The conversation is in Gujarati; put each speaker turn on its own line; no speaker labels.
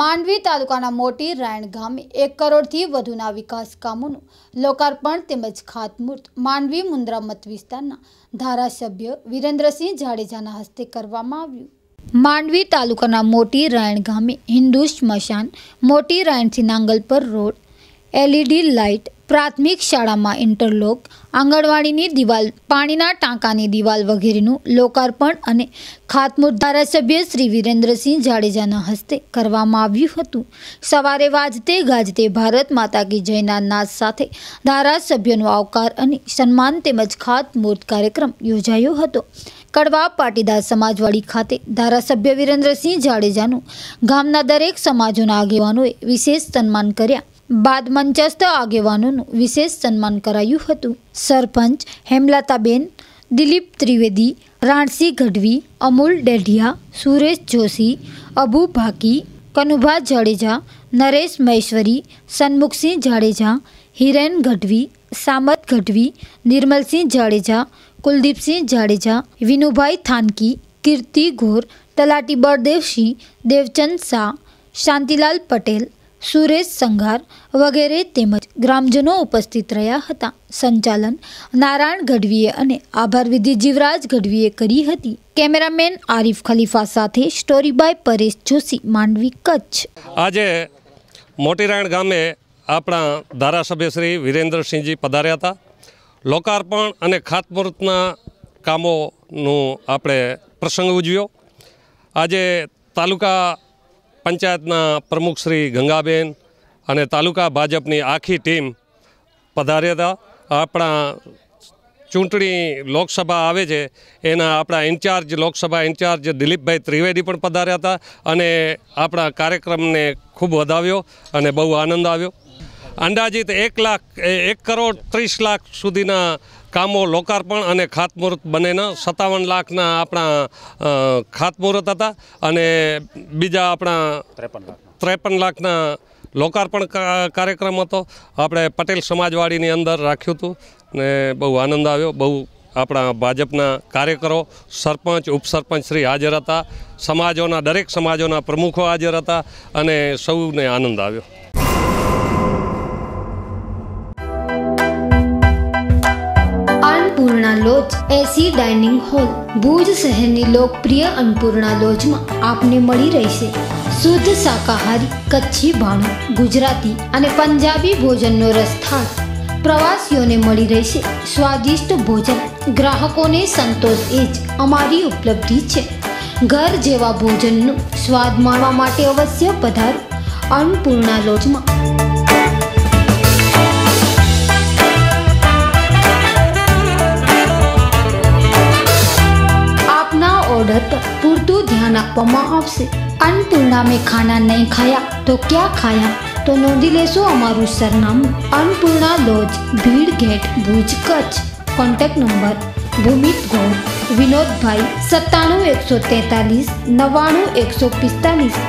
માંડવી તાલુકાના મોટી રાયણ ગામે એક કરોડથી વધુના વિકાસ કામોનું લોકાર્પણ તેમજ ખાતમુહૂર્ત માંડવી મુન્દ્રા મત વિસ્તારના ધારાસભ્ય વિરેન્દ્રસિંહ જાડેજાના હસ્તે કરવામાં આવ્યું. માંડવી તાલુકાના મોટી રાયણ ગામે હિન્દુ સ્મશાન મોટી રાયણથી નાંગલપર રોડ, એલઈડી લાઇટ પ્રાથમિક શાળામાં ઇન્ટરલોક, આંગણવાડીની દિવાલ, પાણીના ટાંકાની દિવાલ વગેરેનું લોકાર્પણ અને ખાતમુહૂર્ત ધારાસભ્ય શ્રી વિરેન્દ્રસિંહ જાડેજાના હસ્તે કરવામાં આવ્યું હતું. સવારે વાજતે ગાજતે ભારત માતા કી જયના નાદ સાથે ધારાસભ્યનો આવકાર અને સન્માન તેમજ ખાતમુહૂર્ત કાર્યક્રમ યોજાયો હતો. કડવા પાટીદાર સમાજવાડી ખાતે ધારાસભ્ય વિરેન્દ્રસિંહ જાડેજાનું ગામના દરેક સમાજોના આગેવાનોએ વિશેષ સન્માન કર્યા. બાદ મંચસ્થ આગેવાનોનું વિશેષ સન્માન કરાયું હતું. સરપંચ હેમલતાબેન, દિલીપ ત્રિવેદી, રાણસી ગઢવી, અમૂલ ડેઢિયા, સુરેશ જોશી, અબુ ભાકી, કનુભા જાડેજા, નરેશ મહેશ્વરી, સન્મુખસિંહ જાડેજા, હિરેન ગઢવી, સામત ગઢવી, નિર્મલસિંહ જાડેજા, કુલદીપસિંહ જાડેજા, વિનુભાઈ થાનકી, કીર્તિ ઘોર તલાટી બળદેવસિંહ, દેવચંદ શાહ, શાંતિલાલ પટેલ સુરેશ સંઘાર વગેરે તેમજ ગ્રામજનો ઉપસ્થિત રહ્યા હતા. સંચાલન નારાયણ ગઢવીએ અને આભાર વિધિ જીવરાજ ગઢવીએ કરી હતી. કેમેરામેન આરિફ ખલીફા સાથે સ્ટોરી બાય પરેશ જોશી, માંડવી કચ્છ.
આજે મોટીરાયણ ગામે આપણા ધારાસભ્ય શ્રી વિરેન્દ્રસિંહજી પધાર્યા હતા. લોકાર્પણ અને ખાતમુહૂર્તના કામોનું આપણે પ્રસંગ ઉજવ્યો. આજે તાલુકા પંચાયતના પ્રમુખ શ્રી ગંગાબેન અને તાલુકા ભાજપની આખી ટીમ પધાર્યા હતા. આપણા ચૂંટણી લોકસભા આવે છે, એના આપણા ઇન્ચાર્જ, લોકસભા ઇન્ચાર્જ દિલીપભાઈ ત્રિવેદી પણ પધાર્યા હતા અને આપણા કાર્યક્રમને ખૂબ વધાવ્યો અને બહુ આનંદ આવ્યો. અંદાજિત એક લાખ, એક કરોડ ત્રીસ લાખ સુધીના કામો લોકાર્પણ અને ખાતમુહૂર્ત બંનેના સત્તાવન લાખના આપણા ખાતમુહૂર્ત હતા અને બીજા આપણા ત્રેપન લાખના. લોકાર્પણ કાર્યક્રમ હતો. આપણે પટેલ સમાજવાડીની અંદર રાખ્યું હતું ને બહુ આનંદ આવ્યો. બહુ આપણા ભાજપના કાર્યકરો સરપંચ ઉપસરપંચ શ્રી હાજર હતા. સમાજોના દરેક સમાજોના પ્રમુખો હાજર હતા અને સૌને આનંદ આવ્યો.
Annapurna lodge AC dining hall. Bhuj શહેરની લોકપ્રિય અન્નપૂર્ણા લોજમાં આપને મળી રહેશે. શુદ્ધ શાકાહારી, કચ્છી ભાણું, ગુજરાતી અને પંજાબી ભોજનનો રસથાળ. પ્રવાસીઓને મળી રહેશે સ્વાદિષ્ટ ભોજન. ગ્રાહકોને સંતોષ એ જ અમારી ઉપલબ્ધિ છે. ઘર જેવા ભોજનનો સ્વાદ માણવા માટે અવશ્ય પધારો. અન્નપૂર્ણા લોજમાં પર પૂરતું ધ્યાન આપવામાં આવશે अन्नपूर्णा में खाना नहीं खाया तो क्या खाया તો નોંધી લેશો અમારું સરનામું Annapurna lodge Bhid gate Bhuj Kutch contact number Bhumit Gol Vinodbhai સત્તાણું એકસો તેતાલીસ નવ્વાણું એકસો પિસ્તાલીસ